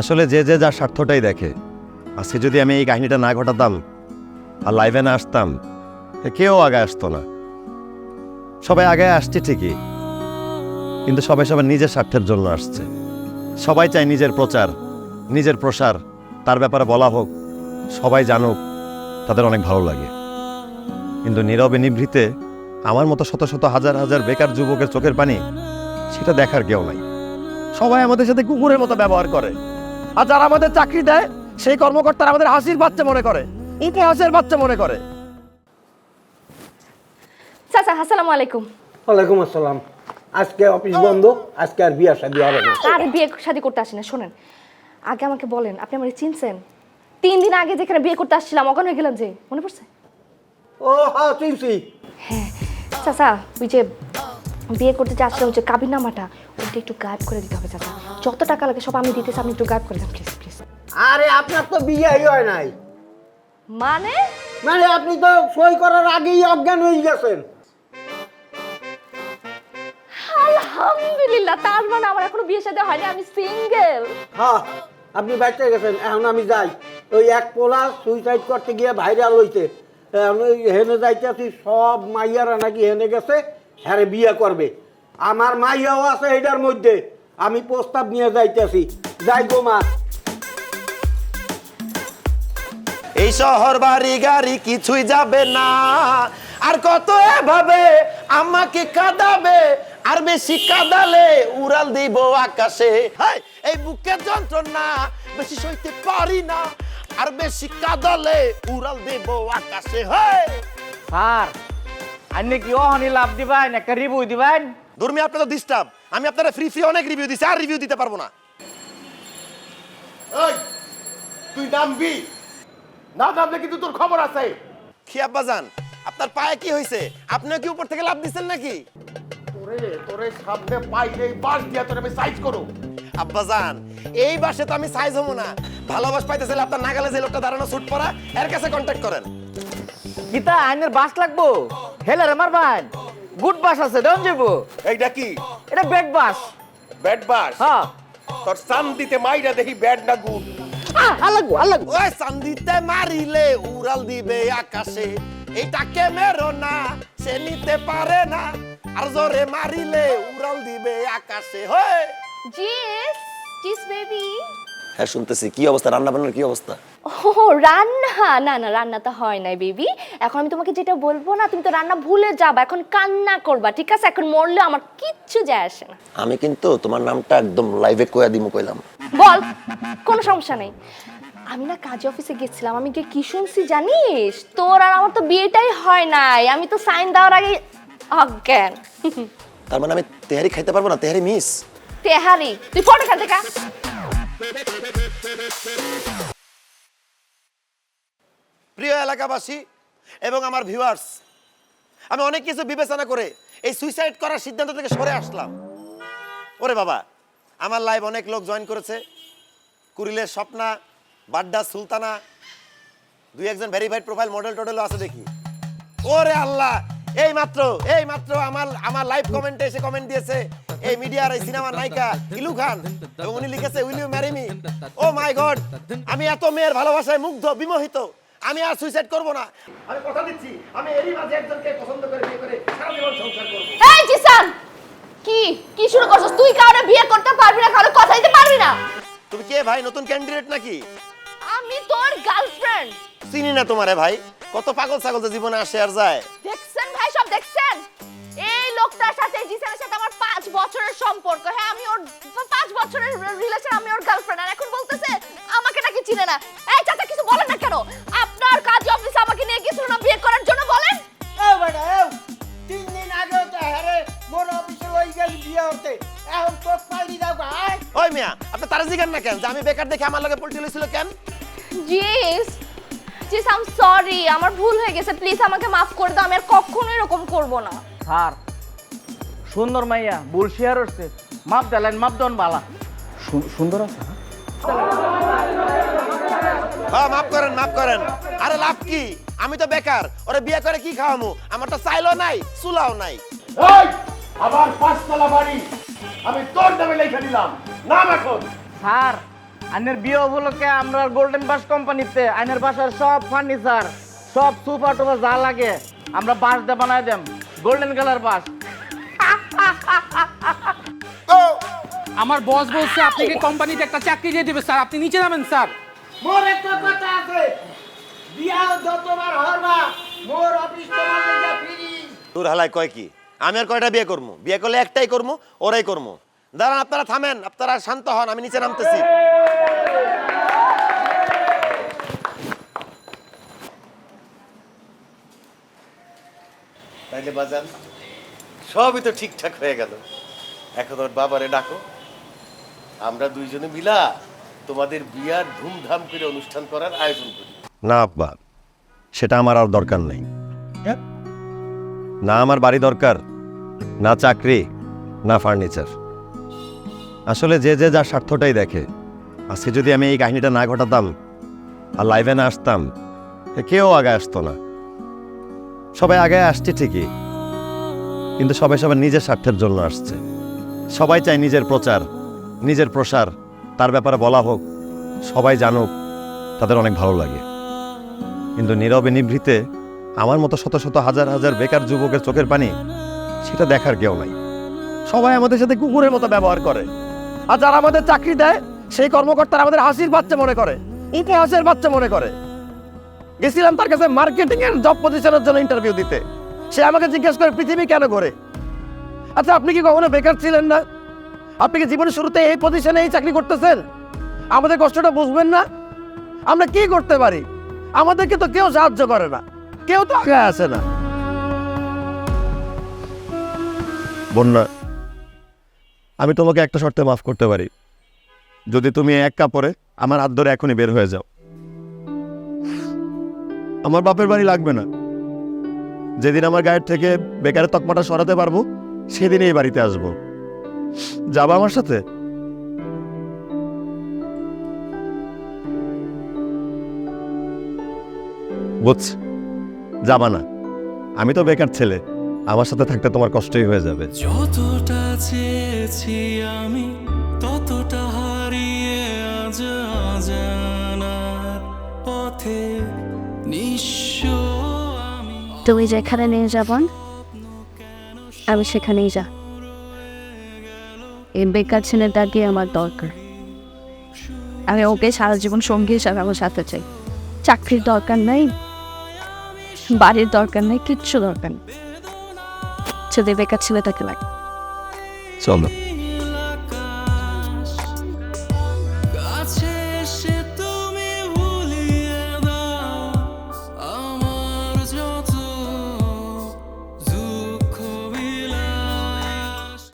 আসলে যে যে যার স্বার্থটাই দেখে। আজকে যদি আমি এই কাহিনীটা না ঘটাতাম আর লাইভে না আসতাম কেউ আগে আসতো না। সবাই আগে আসছে ঠিকই, কিন্তু সবাই সবাই নিজের স্বার্থের জন্য আসছে। সবাই চায় নিজের প্রচার, নিজের প্রসার, তার ব্যাপারে বলা হোক, সবাই জানুক, তাদের অনেক ভালো লাগে। কিন্তু নীরবে নিভৃতে আমার মতো শত শত হাজার হাজার বেকার যুবকের চোখের পানি, সেটা দেখার কেউ নাই। সবাই আমাদের সাথে কুকুরের মতো ব্যবহার করে। আর যারা আমাদের চাকরি দেয় সেই কর্মকর্তারা আমাদের হাসির বাচ্চা মনে করে উপহাসের বাচ্চা মনে করে। চাচা আসসালামু আলাইকুম। ওয়ালাইকুম আসসালাম। আজকে অফিস বন্ধ আজকে আর বিয়া শাদি হবে না। আর বিয়ে শাদি করতে আসি না শোনেন। আগে আমাকে বলেন আপনি আমার চিনছেন? তিন দিন আগে যেখানে বিয়ে করতে আসছিলাম অজ্ঞান হয়ে গেলাম যে মনে পড়ছে? ও হ্যাঁ চিনছি। হ্যাঁ চাচা ওই যে বিয়ে করতে যে আসছিলাম ওই যে কাবির ওইটা একটু গায়েব করে দিতে হবে চাচা। যত টাকা লাগে সব আমি দিতেছি আপনি একটু গায়েব করে দেন প্লিজ প্লিজ আরে আপনার তো বিয়েই হয় নাই। মানে? মানে আপনি তো সই করার আগেই অজ্ঞান হয়ে গেছেন। আলহামদুলিল্লাহ তার মানে আমার এখনও বিয়ে শাদী হয়নি আমি সিঙ্গেল হ্যাঁ আপনি বাইতে গেছেন এখন আমি যাই। ওই এক পোলা সুইসাইড করতে গিয়ে ভাইরাল আমি হেনে যাইতেছি সব মাইয়ারা নাকি হেনে গেছে। হ্যাঁ বিয়ে করবে। আমার মাইয়াও আছে এটার মধ্যে। আমি প্রস্তাব নিয়ে যাইতেছি। যাই গো মা। এই শহর বাড়ি গাড়ি কিছুই যাবে না। আর কত এভাবে আমাকে কাঁদাবে আর বেশি কাঁদালে উড়াল দিব আকাশে। এই বুকের যন্ত্রণা বেশি সইতে পারি না আর বেশি কাঁদালে উড়াল দিব আকাশে। হাই। স্যার আপনি কি অহনি লাভ দিবেন একটা রিভিউ দিবেন? ধর্মী আপনার ডিস্টার্ব আমি আপনারা ফ্রি ফ্রি অনেক রিভিউ দিছি আর রিভিউ দিতে পারব না। এই তুই নামবি? না নামলে কিন্তু তোর খবর আছে। কি আব্বাজান আপনার পায়ে কি হয়েছে আপনিও কি উপর থেকে লাভ দিচ্ছেন নাকি? তোরে তোরে সামনে পাইলে বাস দিয়া তোরে আমি সাইজ করো। আব্বাজান এই বাসে তো আমি সাইজ হব না। ভালোবাস পাইতেছিল আপনার নাগালে যে লোকটা দাঁড়ানো স্যুট পরা এর কাছে কন্ট্যাক্ট করেন। কিতা আইনের বাস লাগবো। হেলারে মারবান গুড বাস আছে দেন যাব এইটা কি? এটা বেড বাস। ব্যাট বাস? হ্যাঁ। তোর সাম দিতে মাইরা দেখি ব্যাট না গুড? আলাগো আলাগো ওই চান্দিতে মারিলে উড়াল দিবে আকাশে। এইটাকে মেরো না সে নিতে পারে না। আর জোরে মারিলে উড়াল দিবে আকাশে হয়। জিস জিস বেবি হ্যাঁ শুনতেছি। কি অবস্থা? রান্না বান্নার কি অবস্থা? ও রান্না? না না রান্না তো হয় নাই বেবি। এখন আমি তোমাকে যেটা বলব না তুমি তো রান্না ভুলে যাবা। এখন কান্না করবা ঠিক আছে? এখন মরলে আমার কিচ্ছু যায় আসে না। আমি কিন্তু তোমার নামটা একদম লাইভে কয়া দিমু কইলাম। বল কোনো সমস্যা নেই। আমি না কাজে অফিসে গেছিলাম আমি গিয়ে কি শুনছি জানিস? তোর আর আমার তো বিয়েটাই হয় নাই আমি তো সাইন দেওয়ার আগে অজ্ঞান। তার মানে আমি তেহারি খাইতে পারব না? তেহারি মিস তেহারি তুই ফটো খান দেখা। প্রিয় এলাকাবাসী এবং আমার ভিউয়ার্স আমি অনেক কিছু বিবেচনা করে এই সুইসাইড করার সিদ্ধান্ত থেকে সরে আসলাম। ওরে বাবা, আমার লাইভ অনেক লোক জয়েন করেছে। কুরিলের স্বপ্না, বাড্ডা, সুলতানা, দুই একজন ভেরিফাইড প্রোফাইল মডেল টডেলও আছে দেখি। ওরে আল্লাহ, এই মাত্র এই মাত্র আমার আমার লাইভ কমেন্টে এসে কমেন্ট দিয়েছে এই মিডিয়ার এই সিনেমার নায়িকা ইলু খান উনি লিখেছে will you marry me oh my god আমি এত মেয়ের ভালোবাসায় মুগ্ধ, বিমোহিত। আমি আর সুইসাইড করব না। আমি কথা দিচ্ছি আমি এরই মাঝে একজনকে পছন্দ করে বিয়ে করে সারা জীবন সংসার করব। এই জিসান! কি? কি শুরু করছিস? তুই কাউরে বিয়ে করতে পারবি না কারও কথা দিতে পারবি না। তুমি কে ভাই? নতুন ক্যান্ডিডেট নাকি? আমি তোর গার্লফ্রেন্ড চিনি না তোমারে ভাই। কত পাগল ছাগল যে জীবনে আসে আর যায়। দেখছেন ভাই সব দেখছেন? এই লোকটার সাথে জিসানের সাথে আমার পাঁচ বছরের সম্পর্ক। হ্যাঁ আমি ওর পাঁচ বছরের রিলেশন আমি ওর গার্লফ্রেন্ড আর এখন বলতেছে আমাকে নাকি চিনে না। এই চাচা কিছু বলেন না কেন? আপনার কাজ অফিসে আমাকে নিয়ে গেছিল না বিয়ে করার জন্য বলেন? এ বেটা এ তিন দিন আগে তো হ্যারে মোর অফিসে ওই গেল বিয়ে হতে। এখন তো পাল্টি দাও গায় ওই মিয়া আপনি তারা জিগান না কেন? যে আমি বেকার দেখে আমার লগে পল্টি লইছিল কেন? জিস জিস আই এম সরি আমার ভুল হয়ে গেছে। প্লিজ আমাকে মাফ করে দাও আমি আর কখনো এরকম করব না। স্যার সুন্দর মাইয়া বুল শেয়ার হচ্ছে। মাপ দিলেন মাপ দন বালা। সু- সুন্দর আছে হ্যাঁ? মাফ করেন মাফ করেন। আরে লাভ কি? আমি তো বেকার। ওরে বিয়ে করে কি খাওয়ামু? আমার তো চাইলো নাই চুলাও নাই। এই আমার পাঁচতলা বাড়ি। আমি তোর নামে লেখা দিলাম। নাম এখন। স্যার আইনের বিয়ে উপলক্ষে আমরা গোল্ডেন বাস কোম্পানিতে আইনের বাসার সব ফার্নিচার সব টোফা যা লাগে আমরা বাস দিয়ে বানায় দেম। গোল্ডেন কালার বাস আমার বস বলছে আপনাকে কোম্পানিতে একটা চাকরি দিয়ে দিবে স্যার? আপনি নিচে নামেন স্যার। মোর একটা কথা আছে। বিয়া যতবার হরবা মোর অফিস তোমার লেগে ফ্রি। তোর হালাই কয় কি? আমি আর কয়টা বিয়ে করব বিয়ে করলে একটাই করব ওরাই করব দাঁড়ান, আপনারা থামেন, আপনারা শান্ত হন, আমি নিচে নামতেছি। তাইলে বাজান, সবই তো ঠিকঠাক হয়ে গেল। এখন ওর বাবারে ডাকো। আমরা দুইজনে মিলা তোমাদের বিয়ার ধুমধাম করে অনুষ্ঠান করার আয়োজন করি। না আব্বা সেটা আমার আর দরকার নেই। না আমার বাড়ি দরকার না চাকরি না ফার্নিচার। আসলে যে যে যার স্বার্থটাই দেখে। আজকে যদি আমি এই কাহিনীটা না ঘটাতাম আর লাইভে না আসতাম কেউ আগে আসতো না। সবাই আগে আসছে ঠিকই কিন্তু সবাই সবার নিজের স্বার্থের জন্য আসছে। সবাই চায় নিজের প্রচার নিজের প্রসার। তার ব্যাপারে বলা হোক, সবাই জানুক, তাদের অনেক ভালো লাগে। কিন্তু নীরবে নিভৃতে আমার মতো শত শত হাজার হাজার বেকার যুবকের চোখের পানি, সেটা দেখার কেউ নাই। সবাই আমাদের সাথে কুকুরের মতো ব্যবহার করে। আর যারা আমাদের চাকরি দেয়, সেই কর্মকর্তারা আমাদের হাসির বাচ্চা মনে করে, উপহাসের বাচ্চা মনে করে। গেছিলাম তার কাছে মার্কেটিং এর জব পজিশনের জন্য ইন্টারভিউ দিতে। সে আমাকে জিজ্ঞেস করে, পৃথিবী কেন ঘোরে? আচ্ছা আপনি কি কখনো বেকার ছিলেন না? আপনি কি জীবনের শুরুতে এই পজিশনে এই চাকরি করতেছেন? আমাদের কষ্টটা বুঝবেন না? আমরা কি করতে পারি? আমাদেরকে তো কেউ সাহায্য করে না। কেউ তো আগে আসে না। বন্যা, আমি তোমাকে একটা শর্তে মাফ করতে পারি। যদি তুমি এক কাপড়ে আমার হাত ধরে এখনই বের হয়ে যাও। আমার বাপের বাড়ি লাগবে না। যেদিন আমার গায়ের থেকে বেকারের তকমাটা সরাতে পারব, সেদিনই এই বাড়িতে আসব। যাবা আমার সাথে? যাবা না। আমি তো বেকার ছেলে আমার সাথে থাকতে তোমার কষ্টই হয়ে যাবে। যতটা চেয়েছি আমি ততটা হারিয়ে আজ পথে নিঃস্ব আমি। তুমি যেখানে নিয়ে যাবেন আমি সেখানেই যা। এই বেকার ছেলেটাকে আমার দরকার। আমি ওকে সারা জীবন সঙ্গী হিসাবে আমার সাথে চাই। চাকরির দরকার নেই, বাড়ির দরকার নেই, কিচ্ছু দরকার নেই। যদি বেকার ছেলেটাকে লাগে। চলো।